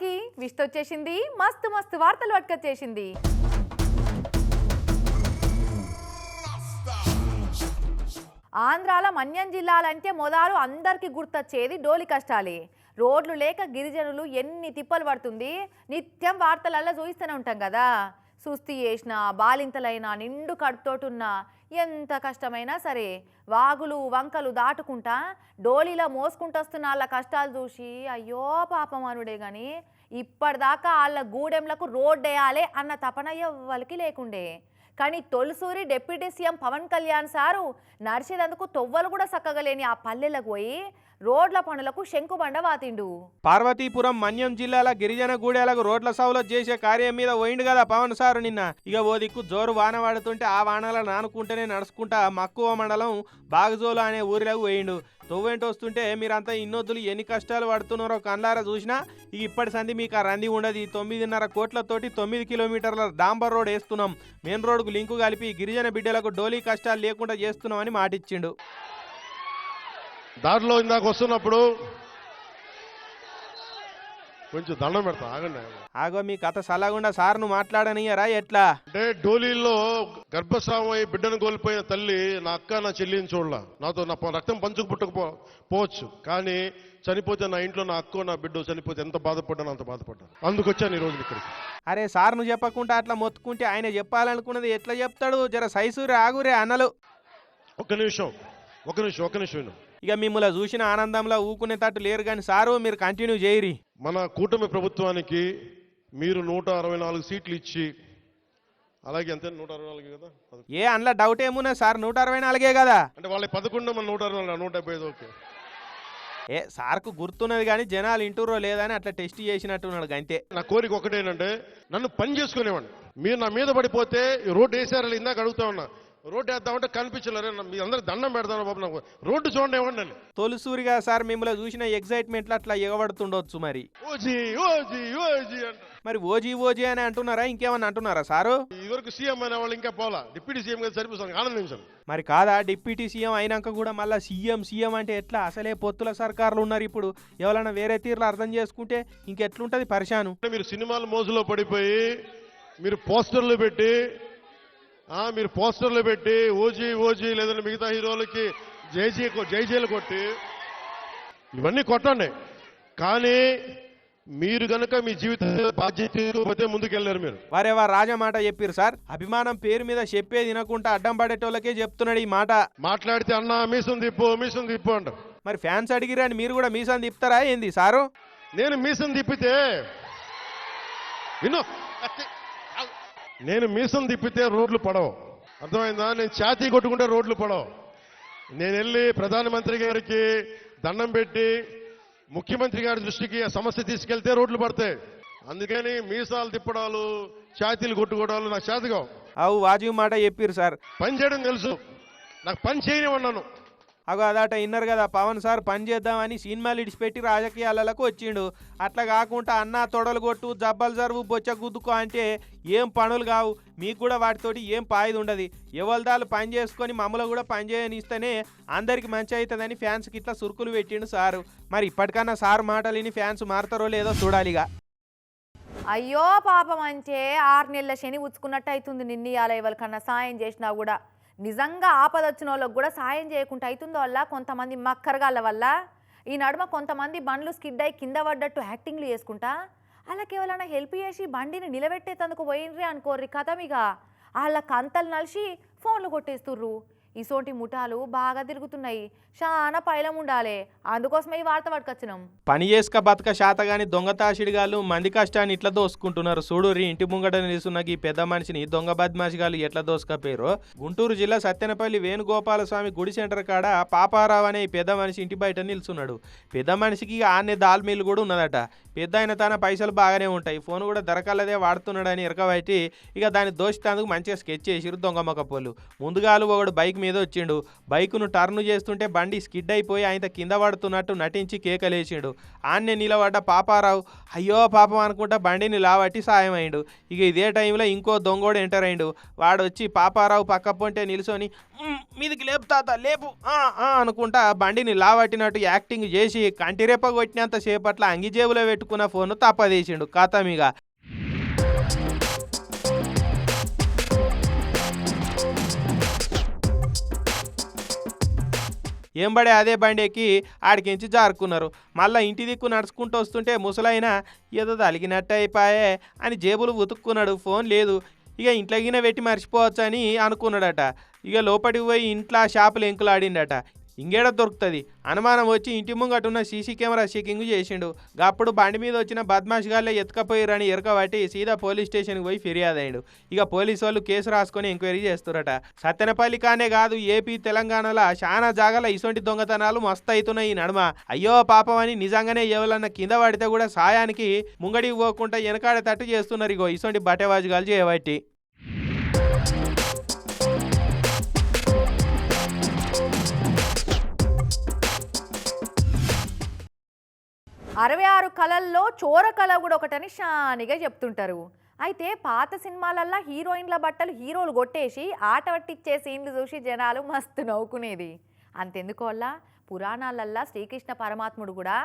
అందరికీ విష్ట వచ్చేసింది మస్తు మస్తు వార్తలు పట్టుకొచ్చేసింది. ఆంధ్రాల మన్యం జిల్లాలంటే మొదలు అందరికీ గుర్తొచ్చేది డోలి కష్టాలే. రోడ్లు లేక గిరిజనులు ఎన్ని తిప్పలు పడుతుంది నిత్యం వార్తలల్లో చూస్తూనే ఉంటాం కదా. సుస్తి చేసిన బాలింతలైనా నిండు కడుపుతోటున్నా ఎంత కష్టమైనా సరే వాగులు వంకలు దాటుకుంటా డోలీలో మోసుకుంటొస్తున్న వాళ్ళ కష్టాలు చూసి అయ్యో పాపమానుడే కానీ ఇప్పటిదాకా వాళ్ళ గూడెంలకు రోడ్ వేయాలి అన్న తపన ఎవరికి లేకుండే. కానీ తొలిసూరి deputy CM Pavan Kalyan sir నడిచేదందుకు తొవ్వలు కూడా చక్కగా లేని ఆ పల్లెలకు పోయి రోడ్ల పనులకు శంకుబండ వాతిండు. పార్వతీపురం మన్యం జిల్లాల గిరిజన గూడెలకు రోడ్ల సౌలత్ చేసే కార్యం మీద పోయిండు కదా పవన్ సారు నిన్న. ఇక ఓ దిక్కు జోరు వాన పడుతుంటే ఆ వానల నానుకుంటేనే నడుచుకుంటా మక్కువ మండలం బాగజోలు అనే ఊరిలోకి పోయిండు. తొవ్వేంటి వస్తుంటే మీరంతా ఇన్నొద్దులు ఎన్ని కష్టాలు పడుతున్నారో కళ్ళారా చూసినా ఇక ఇప్పటి సంది మీకు ఆ రంది ఉండదు. ఈ తొమ్మిదిన్నర కోట్లతోటి తొమ్మిది కిలోమీటర్ల డాంబర్ రోడ్ వేస్తున్నాం. మెయిన్ రోడ్కు లింకు కలిపి గిరిజన బిడ్డలకు డోలీ కష్టాలు లేకుండా చేస్తున్నామని మాటిచ్చిండు. దారిలో ఇందాక వస్తున్నప్పుడు కొంచెం దండం పెడతా ఆగండి. ఆగో మీ కథ సలగుండా సార్ను మాట్లాడనియరా ఎట్లా? అంటే డోలీలో గర్భస్రావం అయి బిడ్డను కోల్పోయిన తల్లి నా అక్క నా చెల్లిని చూడలా. నాతో నా రక్తం పంచుకు పుట్టకపో పోవచ్చు. కానీ చనిపోతే నా ఇంట్లో నా అక్కో నా బిడ్డ చనిపోతే ఎంత బాధపడ్డానో అంత బాధపడ్డాను. అందుకు వచ్చాను ఈ రోజు ఇక్కడికి. అరే సార్ను చెప్పకుండా అట్లా మొత్తుకుంటే ఆయన చెప్పాలనుకున్నది ఎట్లా చెప్తాడు? జర సైసూరి ఆగురే అన్నలు ఒక్క నిమిషం ఒక నిమిషం ఒక నిమిషం. ఇక మిమ్మల్ని చూసిన ఆనందంలో ఊకునేటట్టు లేరు కానీ సారు మీరు కంటిన్యూ చేయరి. మన కూటమి ప్రభుత్వానికి మీరు నూట అరవై నాలుగు సీట్లు ఇచ్చి అలాగే అంతే నూట అరవై నాలుగు కదా? ఏ అందులో డౌట్ ఏమున్నా సార్? నూట అరవై నాలుగే కదా? అంటే వాళ్ళ పదకొండు మన నూట అరవై నాలుగు నూట డెబ్బై ఐదు ఓకే. ఏ సార్కు గుర్తున్నది కానీ జనాలు ఇంటూరో లేదని అట్లా టెస్ట్ చేసినట్టున్నాడు అంతే నా కోరిక ఒకటేనంటే నన్ను పని చేసుకునేవాడిని. మీరు నా మీద పడిపోతే రోడ్డు వేసారని ఇందాక అడుగుతా ఉన్నా. రోడ్డు వేద్దామంటే కనిపించలేరు. మీ అందరు దండం పెడతాను బాబు నాకు. రోడ్డు చూడండి ఇవ్వండి తొలిసూరిగా సార్ మిమ్మల్ని చూసిన ఎగ్జైట్మెంట్లో అట్లా ఎగబడుతుండొచ్చు మరి. ఓజీ ఓజీ ఓజీ అంట. మరి ఓజీ ఓజీ అని అంటున్నారా? ఇంకేమన్నా అంటున్నారా సారు? ఇదివరకు సీఎం అనే వాళ్ళు ఇంకా పోలా. డిప్యూటీ సీఎం గారు సరిపోతుంది ఆనందించాను మరి కాదా? డిప్యూటీ సీఎం అయినాక కూడా మళ్ళీ సీఎం సీఎం అంటే ఎట్లా? అసలే పొత్తుల సర్కారులు ఉన్నారు ఇప్పుడు. ఎవరైనా వేరే తీరులో అర్థం చేసుకుంటే ఇంకెట్లుంటది పరిశాను? మీరు సినిమాల మోజులో పడిపోయి మీరు పోస్టర్లు పెట్టి మీరు పోస్టర్లు పెట్టి ఓజీ ఓజీ లేదంటే మిగతా హీరోలకి జైజీ జైజీలు కొట్టి ఇవన్నీ కొట్టండి. కానీ మీరు గనక మీ జీవిత బాధ్యత తీసుకోకపోతే ముందుకెళ్ళారు మీరు. వారేవా రాజా మాట చెప్పారు సార్. అభిమానం పేరు మీద చెప్పే తినకుండా అడ్డం పడేటోళ్ళకే చెప్తున్నాడు ఈ మాట. మాట్లాడితే అన్న మీసం తిప్పు మీసం తిప్పు అంట మరి ఫ్యాన్స్ అడిగిరని మీరు కూడా మీసాన్ని తిప్పుతారా ఏంది సారు? నేను మీసం తిప్పితే విను నేను మీసం తిప్పితే రోడ్లు పడవు. అర్థమైందా? నేను ఛాతీ కొట్టుకుంటే రోడ్లు పడవు. నేను వెళ్ళి ప్రధానమంత్రి గారికి దండం పెట్టి ముఖ్యమంత్రి గారి దృష్టికి ఆ సమస్య తీసుకెళ్తే రోడ్లు పడతాయి. అందుకని మీసాలు తిప్పడాలు ఛాతీలు కొట్టుకోవడాలు నాకు చేతగా అవు వాజీవ్ మాట చెప్పారు సార్. పని చేయడం తెలుసు. నాకు పని చేయనివన్నాను అగో అదట ఇన్నర్ కదా పవన్ సార్ పని చేద్దామని సినిమాలు ఇడిచిపెట్టి రాజకీయాలకు వచ్చిండు. అట్లా కాకుండా అన్న తొడలు కొట్టు జబ్బలు జరువు బొచ్చ గుద్దుకో అంటే ఏం పనులు కావు. మీకు కూడా వాటితోటి ఏం పాయిది ఉండదు. ఎవరిదాలు పని చేసుకొని మమ్మల్ని కూడా పని చేయనిస్తేనే అందరికి మంచి అవుతుందని ఫ్యాన్స్కి ఇట్లా సురుకులు పెట్టిండు సారు. మరి ఇప్పటికన్నా సార్ మాటలిని ఫ్యాన్స్ మారుతారో లేదో చూడాలిగా అయ్యో పాపం అంటే ఆరు నెలల శని ఉచ్చుకున్నట్టు అవుతుంది నిన్న ఇవాళ ఎవరికన్నా సాయం చేసినా కూడా. నిజంగా ఆపద వచ్చిన వాళ్ళకి కూడా సాయం చేయకుండా అవుతుందో వల్ల కొంతమంది మక్కరగాళ్ళ వల్ల? ఈ నడుమ కొంతమంది బండ్లు స్కిడ్ అయి కింద పడ్డట్టు యాక్టింగ్లు చేసుకుంటా? వాళ్ళకి ఎవరైనా హెల్ప్ చేసి బండిని నిలబెట్టేతందుకు పోయినరే అనుకోర్రి కథమిగా. ఇక వాళ్ళ కంతలు నలిసి ఫోన్లు కొట్టేస్తుర్రు. ఇసోంటి ముఠాలు బాగా తిరుగుతున్నాయి. చాలా పైలం ఉండాలి. అందుకోసమే ఈ వార్త పట్టుకొచ్చినాం. పని చేసుక బతక శాతగాని దొంగతాసిడిగాళ్ళు మంది కష్టాన్ని ఇట్లా దోసుకుంటున్నారు. చూడురి ఇంటి ముంగట నిలుస్తున్న ఈ పెద్ద మనిషిని దొంగ బద్మాషిగాళ్ళు ఎట్లా దోసుకపోయారో గుంటూరు జిల్లా సత్యనపల్లి వేణుగోపాల స్వామి గుడి సెంటర్ కాడ పాపారావు అనే పెద్ద మనిషి ఇంటి బయట నిల్చున్నాడు. పెద్ద మనిషికి ఆనే దాల్ కూడా ఉన్నదట. పెద్ద అయిన తన పైసలు బాగానే ఉంటాయి. ఫోన్ కూడా దొరకలేదే వాడుతున్నాడని ఇరకబట్టి ఇక దాన్ని దోషితందుకు మంచిగా స్కెచ్ చేసిరు దొంగ మొక్కపోళ్ళు ముందుగాలు ఒకడు బైక్ మీద మీద వచ్చిండు. బైకును టర్న్ చేస్తుంటే బండి స్కిడ్ అయిపోయి ఆయన కింద పడుతున్నట్టు నటించి కేకలేసిండు. ఆన్నే నిలబడ్డ పాపారావు అయ్యో పాపం అనుకుంటా బండిని లావట్టి సాయం అయిండు ఇక ఇదే టైంలో ఇంకో దొంగోడు ఎంటర్ అయిండు. వాడు వచ్చి పాపారావు పక్క పొంటే నిల్చొని మీదికి లేపు తాత లేపు అనుకుంటా బండిని లావట్టినట్టు యాక్టింగ్ చేసి కంటిరేప కొట్టినంత సేపట్ల అంగిజేబులో పెట్టుకున్న ఫోన్ తప్పదీసిండు కథమిగా. ఏం అదే బండి ఎక్కి ఆడికించి జారుకున్నారు. మళ్ళా ఇంటి దిక్కు నడుచుకుంటూ వస్తుంటే ముసలైన ఏదో తలిగినట్టు అయిపోయే అని జేబులు ఉతుక్కున్నాడు. ఫోన్ లేదు. ఇక ఇంట్లోగిన పెట్టి మర్చిపోవచ్చు అని అనుకున్నాడట. ఇక లోపలికి పోయి ఇంట్లో షాపులు ఎంకులాడిండట ఇంకేడ దొరుకుతుంది. అనుమానం వచ్చి ఇంటి ముంగటున్న సీసీ కెమెరా చెకింగ్ చేసిండు. అప్పుడు బండి మీద వచ్చిన బద్మాష్ గాళ్ళే ఎత్తుకపోయారని ఎరకబట్టి సీదా పోలీస్ స్టేషన్కి పోయి ఫిర్యాదు అయ్యాడు ఇక పోలీసు వాళ్ళు కేసు రాసుకొని ఎంక్వైరీ చేస్తురట. సత్తెనపల్లి కానే కాదు ఏపీ తెలంగాణలో చాలా జాగాల ఇసొంటి దొంగతనాలు మస్తు అవుతున్నాయి ఈ నడుమ. అయ్యో పాపం అని నిజంగానే ఎవరన్నా కింద పడితే కూడా సాయానికి ముంగడికి పోకుండా వెనకాడే తట్టు చేస్తున్నారు ఇగో ఇసొంటి బటేవాజుగాలు చేయబట్టి అరవై ఆరు కళల్లో చోర కళ కూడా ఒకటని షానిగా చెప్తుంటారు. అయితే పాత సినిమాలల్లో హీరోయిన్ల బట్టలు హీరోలు కొట్టేసి ఆట పట్టించే సీన్లు చూసి జనాలు మస్తు నవ్వుకునేది. అంతెందుకు పురాణాలల్లా శ్రీకృష్ణ పరమాత్ముడు కూడా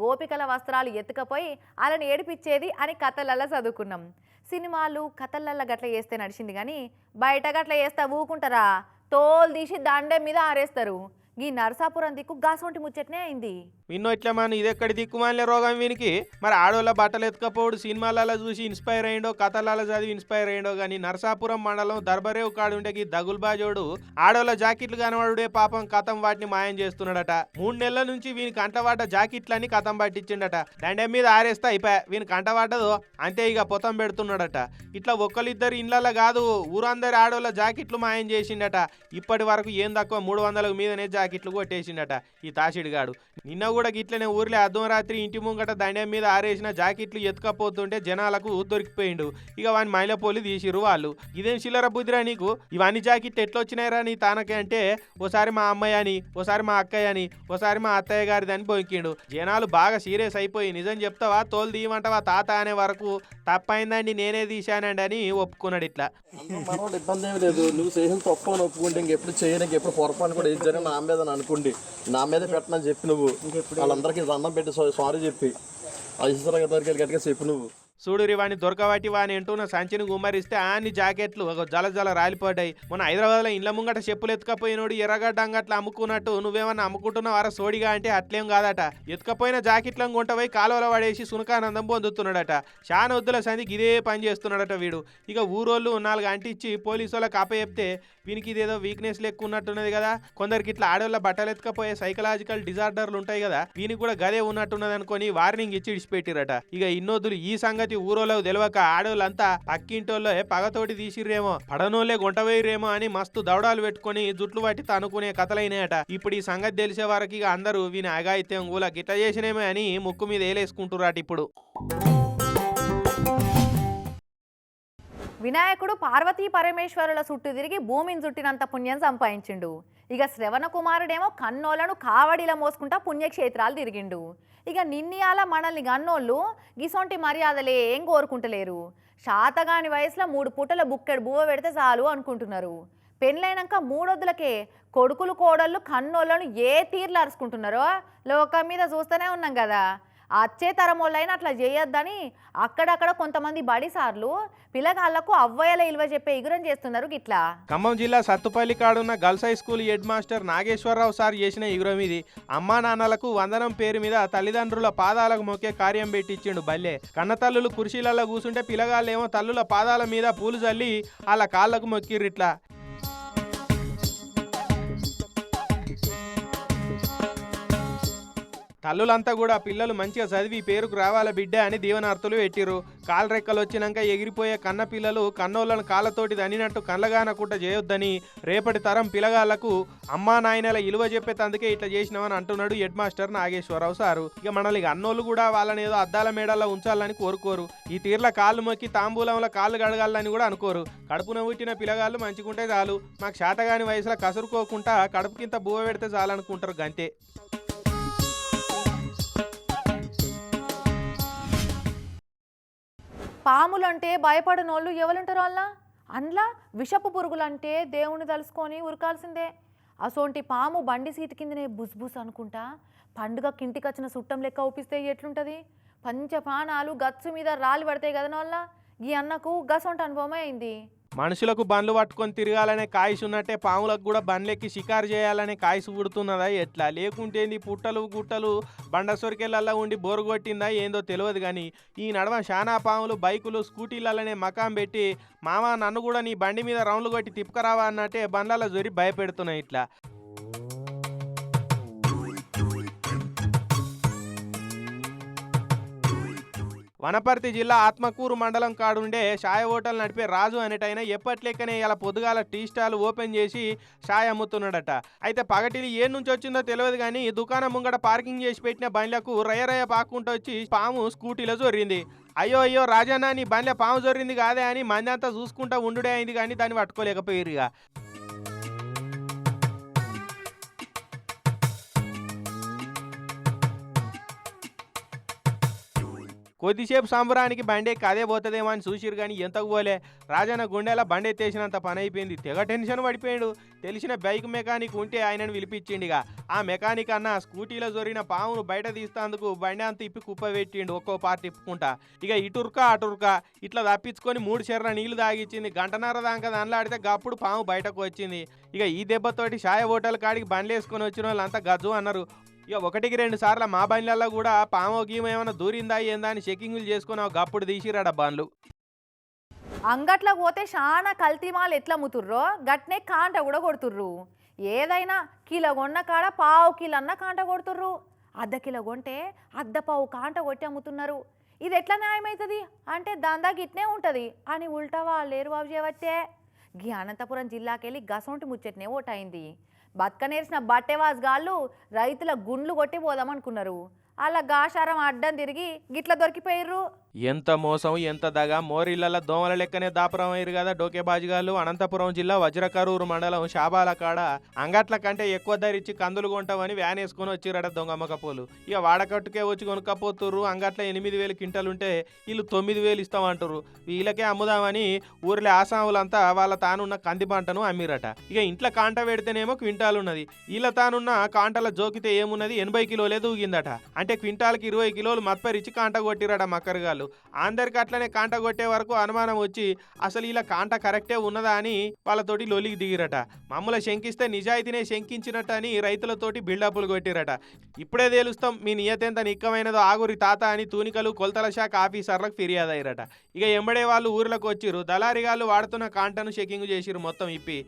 గోపికల వస్త్రాలు ఎత్తుకపోయి వాళ్ళని ఏడిపించేది అని కథలల్లా చదువుకున్నాం. సినిమాలు కథలల్లా గట్ల చేస్తే నడిచింది కానీ బయట గట్ల చేస్తా ఊకుంటారా? తోలు తీసి దండె మీద ఆరేస్తారు. ఈ నరసాపురం దిక్కు గాసొంటి ముచ్చట్నే అయింది. విన్నో ఇట్లా మన ఇది ఎక్కడి దిక్కుమాలే రోగం వీనికి? మరి ఆడోళ్ళ బట్టలు ఎత్తుకపోడు సినిమాలలో చూసి ఇన్స్పైర్ అయ్యిండో కథలలో చదివి ఇన్స్పైర్ అయ్యిండో కానీ నరసాపురం మండలం దర్బరేవు కాడుంటే ఈ దగుల్బాజోడు ఆడోళ్ళ జాకెట్లు కనబడుడే పాపం కథం వాటిని మాయం చేస్తున్నాడట. మూడు నెలల నుంచి వీని కంటవాట జాకెట్లని కథం పట్టించిండట. దండెం మీద ఆరేస్తే అయిపోయా వీని కంటవాటదు అంతే ఇక పొతం పెడుతున్నాడట. ఇట్లా ఒక్కరిద్దరు ఇండ్లలో కాదు ఊరందరి ఆడోళ్ళ జాకెట్లు మాయం చేసిండట. ఇప్పటి వరకు ఏం తక్కువ మూడు వందలకు మీదనే జాకెట్లు కొట్టేసిండట ఈ తాసిడిగాడు నిన్న కూడా గిట్లనే ఊర్లే. అర్థం రాత్రి ఇంటి ముంగట దండం మీద ఆరేసిన జాకెట్లు ఎత్తుకపోతుంటే జనాలకు దొరికిపోయిండు. ఇక వాని మైలపోలి తీసిరు వాళ్ళు. ఇదేం చిల్లర బుద్ధిరా నీకు? ఇవన్నీ జాకెట్లు ఎట్లొచ్చినాయిరా నీ తానకే అంటే ఓసారి మా అమ్మాయి అని ఓసారి మా అక్కయ్య అని ఓసారి మా అత్తయ్య గారిది అని బొంకిండు. జనాలు బాగా సీరియస్ అయిపోయి నిజం చెప్తావా? తోలు తీయమంటావా తాత అనే వరకు తప్పైందండి నేనే తీశానండి అని ఒప్పుకున్నాడు ఇట్లా. ఇబ్బంది ఏమి లేదు. నువ్వు చేసిన తప్పు అని ఒప్పుకుంటే ఇంకెప్పుడు చేయడానికి ఎప్పుడు పొరపాటు కూడా ఏం జరిగిన నా మీద అని అనుకోండి. నా మీద పెట్టనని చెప్పి నువ్వు. వాళ్ళందరికీ దండం పెట్టి సారీ చెప్పి ఐశ్వర్య గారికి గట్టిగా చెప్పు నువ్వు. సూడురి వాని దొరకబట్టి వాని ఎంటున్న సంచిని గుమ్మరిస్తే అన్ని జాకెట్లు ఒక జల జల రాలిపోయాయి. మన హైదరాబాద్లో ఇండ్ల ముంగట చెప్పులు ఎత్తుకపోయినోడు ఎర్రగడ్డ అంగట్ల అమ్ముకున్నట్టు నువ్వేమన్నా అమ్ముకుంటున్నావారా సోడిగా అంటే అట్లేం కాదట. ఎత్తుకపోయిన జాకెట్లను కొంటపోయి కాలువలో పడేసి సునకానందం పొందుతున్నాడట. చాలా వద్దుల సంధికి ఇదే పని చేస్తున్నాడట వీడు. ఇక ఊరోళ్ళు నాలుగు అంటించి పోలీసు వాళ్ళకి అప్పచెప్తే వీనికి ఇదేదో వీక్నెస్ లెక్క ఉన్నట్టున్నది కదా. కొందరికి ఇట్లా ఆడవాళ్ళ బట్టలు ఎత్తుకపోయే సైకలాజికల్ డిజార్డర్లు ఉంటాయి కదా. వీనికి కూడా గదే ఉన్నట్టున్నది అనుకొని వార్నింగ్ ఇచ్చి ఇడిచిపెట్టిరట ఇక ఇన్నోదులు ఈ సంగతి ఊరోళ్ళకు తెలియక ఆడవాళ్ళంతా పక్కింటోళ్ళే పగతోటి తీసిర్రేమో పడనోళ్ళే గుంటవేయరేమో అని మస్తు దౌడాలు పెట్టుకొని జుట్లు పట్టి తనుకునే కథలైనాయట. ఇప్పుడు ఈ సంగతి తెలిసే వారికి అందరూ వీని అగాయిత్యం గూల గిట్ట చేసినేమో అని ముక్కు మీద ఏలేసుకుంటురాట ఇప్పుడు. వినాయకుడు పార్వతీ పరమేశ్వరుల చుట్టూ తిరిగి భూమిని చుట్టినంత పుణ్యం సంపాదించిండు. ఇక శ్రవణ కుమారుడేమో కన్నోళ్ళను కావడిలా మోసుకుంటా పుణ్యక్షేత్రాలు తిరిగిండు. ఇక నిన్నయాల మనల్ని గన్నోళ్ళు గిసొంటి మర్యాదలే ఏం కోరుకుంటలేరు. శాతగాని వయసులో మూడు పూటల బుక్కెడు బువ్వ పెడితే చాలు అనుకుంటున్నారు. పెళ్ళైనాక మూడొద్దులకే కొడుకులు కోడళ్ళు కన్నోళ్ళను ఏ తీర్లు అరుచుకుంటున్నారో లోకం మీద చూస్తూనే ఉన్నాం కదా. అచ్చే తరం వాళ్ళైనా అట్లా చేయొద్దని అక్కడక్కడ కొంతమంది బడిసార్లు పిల్లగాళ్ళకు అవ్వయల ఇల్వ చెప్పే ఇగురం చేస్తున్నారు గిట్లా. ఖమ్మం జిల్లా Sathupalli కాడున్న girls high school head master Nageswara Rao sir చేసిన ఇగురం ఇది. అమ్మా నాన్నలకు వందనం పేరు మీద తల్లిదండ్రుల పాదాలకు మొక్కే కార్యం పెట్టించిండు బల్లే. కన్నతల్లులు కుర్చీలలో కూర్చుంటే పిల్లగాళ్ళేమో తల్లుల పాదాల మీద పూలు చల్లి వాళ్ళ కాళ్ళకు మొక్కిర్రిట్లా తల్లులంతా కూడా పిల్లలు మంచిగా చదివి పేరుకు రావాల బిడ్డ అని దీవనార్థులు పెట్టిరు కాలు రెక్కలు వచ్చినాక ఎగిరిపోయే కన్న పిల్లలు కన్నోళ్ళను కాళ్ళతోటి దనినట్టు కళ్ళగానకుండా చేయొద్దని రేపటి తరం పిల్లగాళ్ళకు అమ్మా నాయనల ఇలువ చెప్పేతందుకే ఇట్లా చేసినామని అంటున్నాడు హెడ్ మాస్టర్ నాగేశ్వరరావు సారు. ఇక మనల్ని అన్నోళ్ళు కూడా వాళ్ళని ఏదో అద్దాల మేడల్లో ఉంచాలని కోరుకోరు. ఈ తీర్ల కాళ్ళు మొక్కి తాంబూలంలో కాళ్ళు గడగాలని కూడా అనుకోరు. కడుపున పుట్టిన పిల్లగాళ్ళు మంచిగుంటే చాలు. మాకు శాతగాని వయసులో కసురుకోకుండా కడుపుకింత బువ్వ పెడితే చాలనుకుంటారు గంతే. పాములంటే భయపడనోళ్ళు ఎవరుంటారు అలా అందులో విషపు పురుగులంటే దేవుని తలుసుకొని ఉరకాల్సిందే. అసోంటి పాము బండి సీటు కిందనే బుస్బుస్ అనుకుంటా పండుగ ఇంటికి వచ్చిన సుట్టం లెక్క ఊపిస్తే ఎట్లుంటుంది? పంచ ప్రాణాలు గచ్చు మీద రాళ్ళు పడతాయి కదా వాళ్ళ ఈ అన్నకు గసొంటి అనుభవమే అయింది. మనుషులకు బండ్లు పట్టుకొని తిరగాలనే కాయసు ఉన్నట్టే పాములకు కూడా బండ్లెక్కి షికారు చేయాలనే కాయసు పుడుతున్నదా? ఎట్లా? లేకుంటే ఏంది? పుట్టలు గుట్టలు బండ సొరికెళ్ళల్లో ఉండి బోరు కొట్టిందా? ఏందో తెలియదు కానీ ఈ నడవ శానా పాములు బైకులు స్కూటీలలోనే మకాం పెట్టి మామ నన్ను కూడా నీ బండి మీద రౌండ్లు కొట్టి తిప్పుకరావా అన్నట్టే బండ్లలో జొరి భయపెడుతున్నాయి ఇట్లా. వనపర్తి జిల్లా ఆత్మకూరు మండలం కాడుండే షాయ హోటల్ నడిపే రాజు అనేటైనా ఎప్పట్లెక్కనే ఇలా పొద్దుగాల టీ స్టాల్ ఓపెన్ చేసి షాయ్ అమ్ముతున్నాడట. అయితే పగటిని ఏ నుంచి వచ్చిందో తెలియదు కానీ దుకాణం ముంగట పార్కింగ్ చేసి పెట్టిన బండ్లకు రయ రయ పాక్కుంటూ వచ్చి పాము స్కూటీలో జొర్రింది అయ్యో అయ్యో రాజన్న నీ బండ్ల పాము జొర్రింది కాదే అని మంది అంతా చూసుకుంటా ఉండుడే అయింది కానీ దాన్ని పట్టుకోలేకపోయారు ఇక కొద్దిసేపు సంబరానికి బండే కదే పోతుందేమో అని చూసిరు కానీ ఎంతకు పోలే. రాజన్న గుండెలా బండే ఎత్తేసినంత పని అయిపోయింది తెగ టెన్షన్ పడిపోయాడు. తెలిసిన బైక్ మెకానిక్ ఉంటే ఆయనను పిలిపించిండిగా. ఆ మెకానిక్ అన్న స్కూటీలో జరిగిన పామును బయట తీస్తాందుకు బండి అంత ఇప్పి కుప్ప పెట్టిండు ఒక్కో పార్ట్ ఇప్పుకుంటా ఇక ఇటుర్క అటుర్క ఇట్లా తప్పించుకొని మూడు చెర్ర నీళ్ళు తాగిచ్చింది. గంటన్నర దాకా దానిలాడితే గప్పుడు పాము బయటకు వచ్చింది. ఇక ఈ దెబ్బతోటి షాయ హోటల్ కాడికి బండ్లు వేసుకొని వచ్చిన వాళ్ళంతా గజ్జు అన్నారు. ఇక ఒకటికి రెండు సార్లు మా బండ్లలో కూడా పామో గీమో ఏమైనా దూరిందా ఏందా అని చెకింగ్లు చేసుకుని ఒక గప్పుడు తీసిరాడ బండ్లు? అంగట్లో పోతే చాలా కల్తీ మాలు ఎట్లా అమ్ముతుర్రో గట్నే కాంట కూడా కొడుతుర్రు. ఏదైనా కిలో కొన్న కాడ పావు కిలో అన్న కాంట కొడుతుర్రు. అర్ధ కిలో కొంటే అర్ధ పావు కాంట కొట్టి అమ్ముతున్నారు. ఇది ఎట్లా న్యాయమవుతుంది అంటే దందా గిట్నే ఉంటుంది. అని ఉల్టవా లేరు బాబు చేయవచ్చే గీ అనంతపురం జిల్లాకెళ్ళి గసొంటి ముచ్చట్నే ఓటైంది బతకనేర్చిన బట్టేవాజ్ గాళ్ళు రైతుల గుండ్లు కొట్టి పోదామనుకున్నారు. అలా గాషారం అడ్డం తిరిగి గిట్ల దొరికిపోయిర్రు. ఎంత మోసం ఎంత దగ మోరిళ్ళ దోమల లెక్కనే దాపురం అయ్యారు కదా డోకేబాజిగాళ్ళు అనంతపురం జిల్లా వజ్రకరూరు మండలం షాబాల కాడ అంగట్ల కంటే ఎక్కువ ధరించి కందులు కొంటామని వ్యాన్ వేసుకొని వచ్చిరట దొంగమ్మకపోలు ఇక వాడకట్టుకే వచ్చి కొనుక్కపోతుర్రు. అంగట్ల ఎనిమిది వేలు క్వింటలుంటే వీళ్ళు తొమ్మిది వేలు ఇస్తామంటారు వీళ్ళకే అమ్ముదామని ఊర్లో ఆసాములంతా వాళ్ళ తానున్న కంది పంటను అమ్మిరట ఇక ఇంట్లో కాంట పెడితేనేమో క్వింటాలు ఉన్నది వీళ్ళ తానున్న కాంటల జోకితే ఏమున్నది? ఎనభై కిలోలే దూగిందట. అంటే క్వింటాల్కి ఇరవై కిలోలు మత్పరిచి కాంట కొట్టిరట మక్కరగాళ్ళు. అందరికి అట్లనే కాంట కొట్టే వరకు అనుమానం వచ్చి అసలు ఇలా కాంట కరెక్టే ఉన్నదా అని వాళ్ళతోటి లొలికి దిగిరట. మమ్మల్ని శంకిస్తే నిజాయితీనే శంకించినట్టు అని రైతులతోటి బిల్డప్లు కొట్టిరట ఇప్పుడే తేలుస్తాం మీ నియతెంత నిక్కమైనదో ఆగురి తాత అని తూనికలు కొలతల శాఖ ఆఫీసర్లకు ఫిర్యాదు అయ్యారట ఇక ఎంబడే వాళ్ళు ఊర్లకు వచ్చిర్రు దళారిగాళ్ళు వాడుతున్న కాంటను చెకింగ్ చేసిరు మొత్తం ఇప్పి.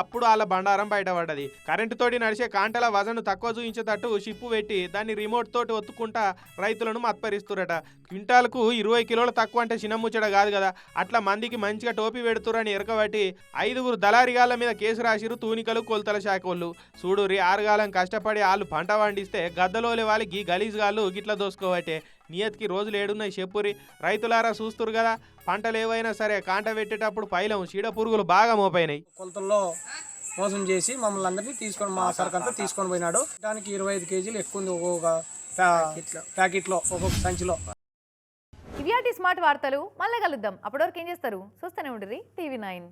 అప్పుడు వాళ్ళ బండారం బయటపడ్డది. కరెంటు తోటి నడిచే కాంటల వజను తక్కువ చూయించేటట్టు షిప్పు పెట్టి దాన్ని రిమోట్ తోటి ఒత్తుకుంటా రైతులను మత్పరిస్తురట క్వింటాల్కు ఇరవై కిలోలు తక్కువ అంటే చిన్న ముచ్చట కాదు కదా. అట్లా మందికి మంచిగా టోపీ పెడుతురని ఎరకబట్టి ఐదుగురు దళారిగాళ్ళ మీద కేసు రాసిరు తూనికలు కొలతల శాఖ వాళ్ళు చూడురి ఆరుగాలం కష్టపడి వాళ్ళు పంట పండిస్తే గద్దలోలే వాళ్ళకి గీ గలీజ్ గాళ్ళు గిట్ల దోసుకోవట్టే నియత్కి రోజులు ఏడున్నాయి చెప్పురి. రైతులారా చూస్తురు కదా పంటలు ఏవైనా సరే కాంట పెట్టేటప్పుడు పైలం చీడ పురుగులు బాగా మోపైనాయి. కొలతల్లో మోసం చేసి మమ్మల్ని అందరినీ తీసుకొని మా సరుకు అంతా తీసుకొని పోయినాడు. దానికి ఇరవై ఐదు కేజీలు ఎక్కువ ఉంది ఒక్కొక్క ప్యా- ప్యాకెట్లో. ఒక్కొక్క సంచిలో. ఇవియాటి స్మార్ట్ వార్తలు. మళ్ళీ కలుద్దాం. అప్పటివరకు ఏం చేస్తారు? చూస్తూనే ఉండరు టీవీ నైన్.